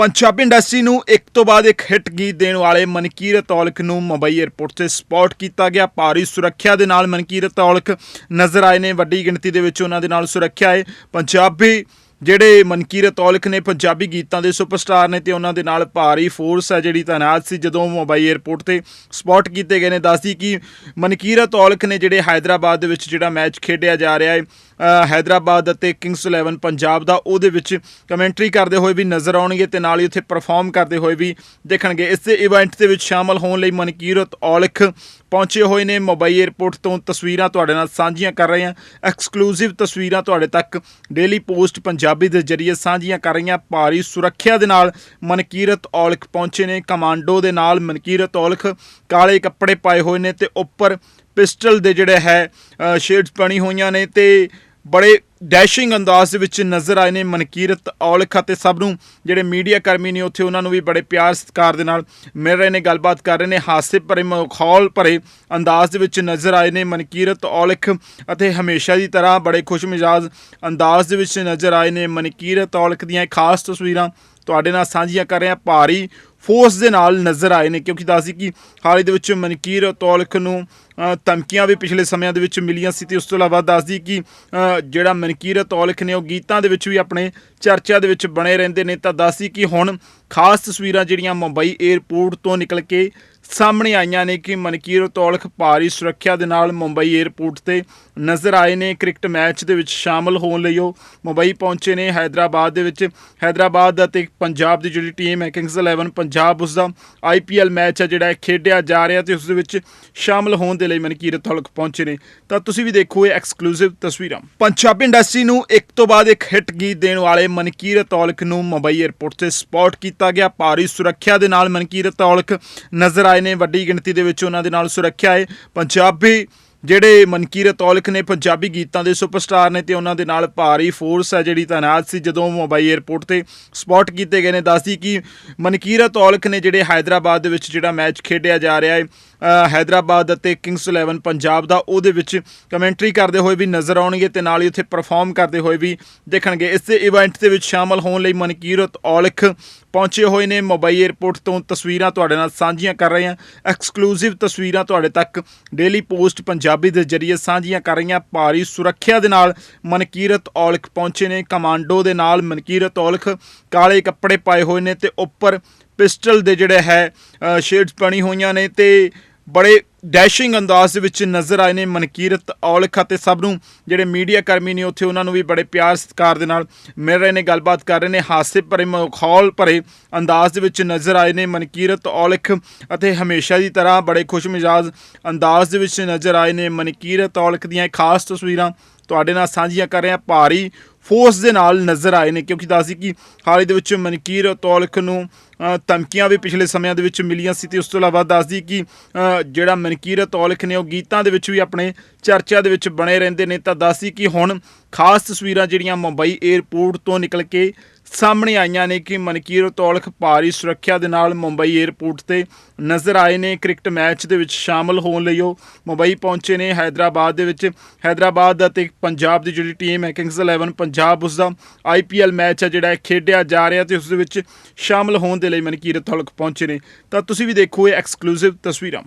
Punjabi industry ਨੂੰ ਇੱਕ ਤੋਂ ਬਾਅਦ ਇੱਕ ਹਿੱਟ ਗੀਤ ਦੇਣ ਵਾਲੇ ਮਨਕੀਰਤ ਔਲਖ ਨੂੰ ਮੁੰਬਈ 에ਅਰਪੋਰਟ ਤੇ ਸਪੌਟ ਕੀਤਾ ਗਿਆ। ਭਾਰੀ ਸੁਰੱਖਿਆ ਦੇ ਨਾਲ ਮਨਕੀਰਤ ਔਲਖ ਨਜ਼ਰ ਆਏ ਨੇ। ਵੱਡੀ ਗਿਣਤੀ ਦੇ ਵਿੱਚ ਉਹਨਾਂ ਦੇ ਨਾਲ ਸੁਰੱਖਿਆ ਹੈ ਪੰਜਾਬੀ ਜਿਹੜੇ ਮਨਕੀਰਤ ਔਲਖ ਨੇ ਪੰਜਾਬੀ ਗੀਤਾਂ ਦੇ ਸੁਪਰਸਟਾਰ ਨੇ ਤੇ ਉਹਨਾਂ ਦੇ ਨਾਲ ਭਾਰੀ ਫੋਰਸ ਹੈ ਜਿਹੜੀ ਤਾਇਨਾਤ ਸੀ ਜਦੋਂ ਮੁੰਬਈ 에ਅਰਪੋਰਟ ਤੇ ਸਪੌਟ ਕੀਤੇ ਗਏ ਨੇ। ਦੱਸਦੀ ਕਿ ਮਨਕੀਰਤ ਔਲਖ ਨੇ ਜਿਹੜੇ ਹਾਈਦਰਾਬਾਦ ਦੇ ਵਿੱਚ ਜਿਹੜਾ ਮੈਚ ਖੇਡਿਆ ਜਾ ਰਿਹਾ ਹੈ ਹਾਈਦਰਾਬਾਦ ਅਤੇ ਕਿੰਗਸ 11 ਪੰਜਾਬ ਦਾ, ਉਹਦੇ ਵਿੱਚ ਕਮੈਂਟਰੀ ਕਰਦੇ ਹੋਏ ਵੀ ਨਜ਼ਰ ਆਉਣਗੇ ਤੇ ਨਾਲ ਹੀ ਉੱਥੇ ਪਰਫਾਰਮ ਕਰਦੇ ਹੋਏ ਵੀ ਦੇਖਣਗੇ। ਇਸੇ ਇਵੈਂਟ ਦੇ ਵਿੱਚ ਸ਼ਾਮਲ ਹੋਣ ਲਈ ਮਨਕੀਰਤ ਔਲਖ ਪਹੁੰਚੇ ਹੋਏ ਨੇ। ਮੁੰਬਈ 에ਅਰਪੋਰਟ ਤੋਂ ਤਸਵੀਰਾਂ ਤੁਹਾਡੇ ਨਾਲ ਸਾਂਝੀਆਂ ਕਰ ਰਹੇ ਹਾਂ। ਐਕਸਕਲੂਸਿਵ ਤਸਵੀਰਾਂ ਤੁਹਾਡੇ ਤੱਕ। ਡੇਲੀ ਪੋਸਟ ਪੰਜਾਬ ਦੇ ਜ਼ਰੀਏ ਸਾਂਝੀਆਂ ਕਰ ਰਹੀਆਂ ਭਾਰੀ ਸੁਰੱਖਿਆ ਦੇ ਨਾਲ ਮਨਕੀਰਤ ਔਲਖ ਪਹੁੰਚੇ ਨੇ। ਕਮਾਂਡੋ ਦੇ ਨਾਲ ਮਨਕੀਰਤ ਔਲਖ ਕਾਲੇ ਕੱਪੜੇ ਪਾਏ ਹੋਏ ਨੇ ਤੇ ਉੱਪਰ ਪਿਸਟਲ ਦੇ ਜਿਹੜੇ ਹੈ ਸ਼ੇਡਸ ਬਣੀ ਹੋਈਆਂ ਨੇ ਤੇ ਬੜੇ ਡੈਸ਼ਿੰਗ ਅੰਦਾਜ਼ ਦੇ ਵਿੱਚ ਨਜ਼ਰ ਆਏ ਨੇ ਮਨਕੀਰਤ ਔਲਖ ਅਤੇ ਸਭ ਨੂੰ ਜਿਹੜੇ ਮੀਡੀਆ ਕਰਮੀ ਨੇ ਉੱਥੇ ਉਹਨਾਂ ਨੂੰ ਵੀ ਬੜੇ ਪਿਆਰ ਸਤਿਕਾਰ ਦੇ ਨਾਲ ਮਿਲ ਰਹੇ ਨੇ, ਗੱਲਬਾਤ ਕਰ ਰਹੇ ਨੇ, ਹਾਸੇ ਭਰੇ ਮਖੌਲ ਭਰੇ ਅੰਦਾਜ਼ ਦੇ ਵਿੱਚ ਨਜ਼ਰ ਆਏ ਨੇ ਮਨਕੀਰਤ ਔਲਖ ਅਤੇ ਹਮੇਸ਼ਾ ਦੀ ਤਰ੍ਹਾਂ ਬੜੇ ਖੁਸ਼ ਮਿਜਾਜ਼ ਅੰਦਾਜ਼ ਦੇ ਵਿੱਚ ਨਜ਼ਰ ਆਏ ਨੇ ਮਨਕੀਰਤ ਔਲਖ ਦੀਆਂ ਖਾਸ ਤਸਵੀਰਾਂ ਤੁਹਾਡੇ ਨਾਲ ਸਾਂਝੀਆਂ ਕਰ ਰਹੇ ਹਾਂ ਭਾਰੀ ਫੋਰਸ ਦੇ ਨਾਲ ਨਜ਼ਰ ਆਏ ਨੇ, ਕਿਉਂਕਿ ਦੱਸਦੀ ਕਿ ਹਾਲ ਹੀ ਦੇ ਵਿੱਚ ਮਨਕੀਰ ਤੌਲਖ ਨੂੰ ਧਮਕੀਆਂ ਵੀ ਪਿਛਲੇ ਸਮਿਆਂ ਦੇ ਵਿੱਚ ਮਿਲੀਆਂ ਸੀ ਤੇ ਉਸ ਤੋਂ ਇਲਾਵਾ ਦੱਸਦੀ ਕਿ ਜਿਹੜਾ ਮਨਕੀਰ ਤੌਲਖ ਨੇ ਉਹ ਗੀਤਾਂ ਦੇ ਵਿੱਚ ਵੀ ਆਪਣੇ ਚਰਚਾ ਦੇ ਵਿੱਚ ਬਣੇ ਰਹਿੰਦੇ ਨੇ, ਤਾਂ ਦੱਸਦੀ ਕਿ ਹੁਣ ਖਾਸ ਤਸਵੀਰਾਂ ਜਿਹੜੀਆਂ ਮੁੰਬਈ 에ਅਰਪੋਰਟ ਤੋਂ ਨਿਕਲ ਕੇ ਸਾਹਮਣੇ ਆਈਆਂ ਨੇ ਕਿ ਮਨਕੀਰ ਤੌਲਖ ਭਾਰੀ ਸੁਰੱਖਿਆ ਦੇ ਨਾਲ ਮੁੰਬਈ 에ਅਰਪੋਰਟ ਤੇ ਨਜ਼ਰ ਆਏ ਨੇ। ਕ੍ਰਿਕਟ ਮੈਚ ਦੇ ਵਿੱਚ ਸ਼ਾਮਲ ਹੋਣ ਲਈ ਉਹ ਮੁੰਬਈ ਪਹੁੰਚੇ ਨੇ। ਹైదరాబాద్ ਦੇ ਵਿੱਚ ਹైదరాబాద్ ਅਤੇ ਪੰਜਾਬ ਦੀ ਜਿਹੜੀ ਟੀਮ ਹੈ ਕਿੰਗਸ 11 ਪੰਜਾਬ ਉਸ ਦਾ ਆਈਪੀਐਲ ਮੈਚ ਹੈ ਜਿਹੜਾ ਖੇਡਿਆ ਜਾ ਰਿਹਾ ਤੇ ਉਸ ਦੇ ਵਿੱਚ ਸ਼ਾਮਲ ਹੋਣ ਦੇ ਲਈ ਮਨਕੀਰ ਤੌਲਖ ਪਹੁੰਚੇ ਨੇ। ਤਾਂ ਤੁਸੀਂ ਵੀ ਦੇਖੋ ਇਹ ਐਕਸਕਲੂਸਿਵ ਤਸਵੀਰਾਂ। ਪੰਜਾਬੀ ਇੰਡਸਟਰੀ ਨੂੰ ਇੱਕ ਤੋਂ ਬਾਅਦ ਇੱਕ ਹਿੱਟ ਗੀਤ ਦੇਣ ਵਾਲੇ ਮਨਕੀਰ ਤੌਲਖ ਨੂੰ ਮੁੰਬਈ 에ਅਰਪੋਰਟ ਤੇ ਸਪੌਟ ਕੀਤਾ ਗਿਆ। ਭਾਰੀ ਸੁਰੱਖਿਆ ਦੇ ਨਾਲ ਮਨਕੀਰ ਤੌਲਖ ਨਜ਼ਰ ਆਏ ਨੇ, ਵੱਡੀ ਗਿਣਤੀ ਦੇ ਵਿੱਚ ਉਹਨਾਂ ਦੇ ਨਾਲ ਸੁਰੱਖਿਆ ਹੈ। ਪੰਜਾਬੀ ਜਿਹੜੇ ਮਨਕੀਰਤ ਔਲਖ ਨੇ, ਪੰਜਾਬੀ ਗੀਤਾਂ ਦੇ ਸੁਪਰਸਟਾਰ ਨੇ ਤੇ ਉਹਨਾਂ ਦੇ ਨਾਲ ਭਾਰੀ ਫੋਰਸ ਹੈ ਜਿਹੜੀ ਤਾਇਨਾਤ ਸੀ ਜਦੋਂ ਮੁੰਬਈ 에ਅਰਪੋਰਟ ਤੇ ਸਪੌਟ ਕੀਤੇ ਗਏ ਨੇ। ਦੱਸਦੀ ਕਿ ਮਨਕੀਰਤ ਔਲਖ ਨੇ ਜਿਹੜੇ ਹైదరాబాద్ ਦੇ ਵਿੱਚ ਜਿਹੜਾ ਮੈਚ ਖੇਡਿਆ ਜਾ ਰਿਹਾ ਹੈ ਹైదరాబాద్ ਅਤੇ ਕਿੰਗਸ 11 ਪੰਜਾਬ ਦਾ ਉਹਦੇ ਵਿੱਚ ਕਮੈਂਟਰੀ ਕਰਦੇ ਹੋਏ ਵੀ ਨਜ਼ਰ ਆਉਣਗੇ ਤੇ ਨਾਲ ਹੀ ਉੱਥੇ ਪਰਫਾਰਮ ਕਰਦੇ ਹੋਏ ਵੀ ਦੇਖਣਗੇ। ਇਸੇ ਇਵੈਂਟ ਦੇ ਵਿੱਚ ਸ਼ਾਮਲ ਹੋਣ ਲਈ ਮਨਕੀਰਤ ਔਲਖ ਪਹੁੰਚੇ ਹੋਏ ਨੇ। ਮੁੰਬਈ 에ਅਰਪੋਰਟ ਤੋਂ ਤਸਵੀਰਾਂ ਤੁਹਾਡੇ ਨਾਲ ਸਾਂਝੀਆਂ ਕਰ ਰਹੇ ਹਾਂ। ਐਕਸਕਲੂਸਿਵ ਤਸਵੀਰਾਂ ਤੁਹਾਡੇ ਤੱਕ ਡੇਲੀ ਪੋਸਟ ਪੰਜਾਬੀ ਦੇ ਜ਼ਰੀਏ ਸਾਂਝੀਆਂ ਕਰ ਰਹੀਆਂ। ਭਾਰੀ ਸੁਰੱਖਿਆ ਦੇ ਨਾਲ ਮਨਕੀਰਤ ਔਲਖ ਪਹੁੰਚੇ ਨੇ। ਕਮਾਂਡੋ ਦੇ ਨਾਲ ਮਨਕੀਰਤ ਔਲਖ ਕਾਲੇ ਕੱਪੜੇ ਪਾਏ ਹੋਏ ਨੇ ਤੇ ਉੱਪਰ ਪਿਸਟਲ ਦੇ ਜਿਹੜੇ ਹੈ ਸ਼ੇਡਸ ਬਣੀ ਹੋਈਆਂ ਨੇ ਤੇ ਬੜੇ ਡੈਸ਼ਿੰਗ ਅੰਦਾਜ਼ ਦੇ ਵਿੱਚ ਨਜ਼ਰ ਆਏ ਨੇ ਮਨਕੀਰਤ ਔਲਖ ਅਤੇ ਸਭ ਨੂੰ, ਜਿਹੜੇ ਮੀਡੀਆ ਕਰਮੀ ਨੇ ਉੱਥੇ ਉਹਨਾਂ ਨੂੰ ਵੀ ਬੜੇ ਪਿਆਰ ਸਤਿਕਾਰ ਦੇ ਨਾਲ ਮਿਲ ਰਹੇ ਨੇ, ਗੱਲਬਾਤ ਕਰ ਰਹੇ ਨੇ, ਹਾਸੇ ਭਰੇ ਮਖੌਲ ਭਰੇ ਅੰਦਾਜ਼ ਦੇ ਵਿੱਚ ਨਜ਼ਰ ਆਏ ਨੇ ਮਨਕੀਰਤ ਔਲਖ ਅਤੇ ਹਮੇਸ਼ਾ ਦੀ ਤਰ੍ਹਾਂ ਬੜੇ ਖੁਸ਼ ਮਿਜਾਜ਼ ਅੰਦਾਜ਼ ਦੇ ਵਿੱਚ ਨਜ਼ਰ ਆਏ ਨੇ ਮਨਕੀਰਤ ਔਲਖ ਦੀਆਂ ਖਾਸ ਤਸਵੀਰਾਂ ਤੁਹਾਡੇ ਨਾਲ ਸਾਂਝੀਆਂ ਕਰ ਰਹੇ ਹਾਂ ਭਾਰੀ ਫੋਰਸ ਦੇ ਨਾਲ ਨਜ਼ਰ ਆਏ ਨੇ, ਕਿਉਂਕਿ ਦੱਸਦੀ ਕਿ ਹਾਲ ਹੀ ਦੇ ਵਿੱਚ ਮਨਕੀਰ ਤੌਲਖ ਨੂੰ ਧਮਕੀਆਂ ਵੀ ਪਿਛਲੇ ਸਮਿਆਂ ਦੇ ਵਿੱਚ ਮਿਲੀਆਂ ਸੀ ਤੇ ਉਸ ਤੋਂ ਇਲਾਵਾ ਦੱਸਦੀ ਕਿ ਜਿਹੜਾ ਮਨਕੀਰ ਤੌਲਖ ਨੇ ਉਹ ਗੀਤਾਂ ਦੇ ਵਿੱਚ ਵੀ ਆਪਣੇ ਚਰਚਾ ਦੇ ਵਿੱਚ ਬਣੇ ਰਹਿੰਦੇ ਨੇ, ਤਾਂ ਦੱਸਦੀ ਕਿ ਹੁਣ ਖਾਸ ਤਸਵੀਰਾਂ ਜਿਹੜੀਆਂ ਮੁੰਬਈ 에ਅਰਪੋਰਟ ਤੋਂ ਨਿਕਲ ਕੇ ਸਾਹਮਣੇ ਆਈਆਂ ਨੇ ਕਿ ਮਨਕੀਰ ਤੌਲਖ ਭਾਰੀ ਸੁਰੱਖਿਆ ਦੇ ਨਾਲ ਮੁੰਬਈ 에ਅਰਪੋਰਟ ਤੇ ਨਜ਼ਰ ਆਏ ਨੇ। ਕ੍ਰਿਕਟ ਮੈਚ ਦੇ ਵਿੱਚ ਸ਼ਾਮਲ ਹੋਣ ਲਈ ਉਹ ਮੁੰਬਈ ਪਹੁੰਚੇ ਨੇ। ਹైదరాబాద్ ਦੇ ਵਿੱਚ ਹైదరాబాద్ ਅਤੇ ਪੰਜਾਬ ਦੀ ਜਿਹੜੀ ਟੀਮ ਹੈ ਕਿੰਗਸ 11 ਪੰਜਾਬ ਉਸ ਦਾ ਆਈਪੀਐਲ ਮੈਚ ਹੈ ਜਿਹੜਾ ਖੇਡਿਆ ਜਾ ਰਿਹਾ ਤੇ ਉਸ ਦੇ ਵਿੱਚ ਸ਼ਾਮਲ ਹੋਣ ਦੇ ਲਈ ਮਨਕੀਰ ਤੌਲਖ ਪਹੁੰਚੇ ਨੇ। ਤਾਂ ਤੁਸੀਂ ਵੀ ਦੇਖੋ ਇਹ ਐਕਸਕਲੂਸਿਵ ਤਸਵੀਰਾਂ।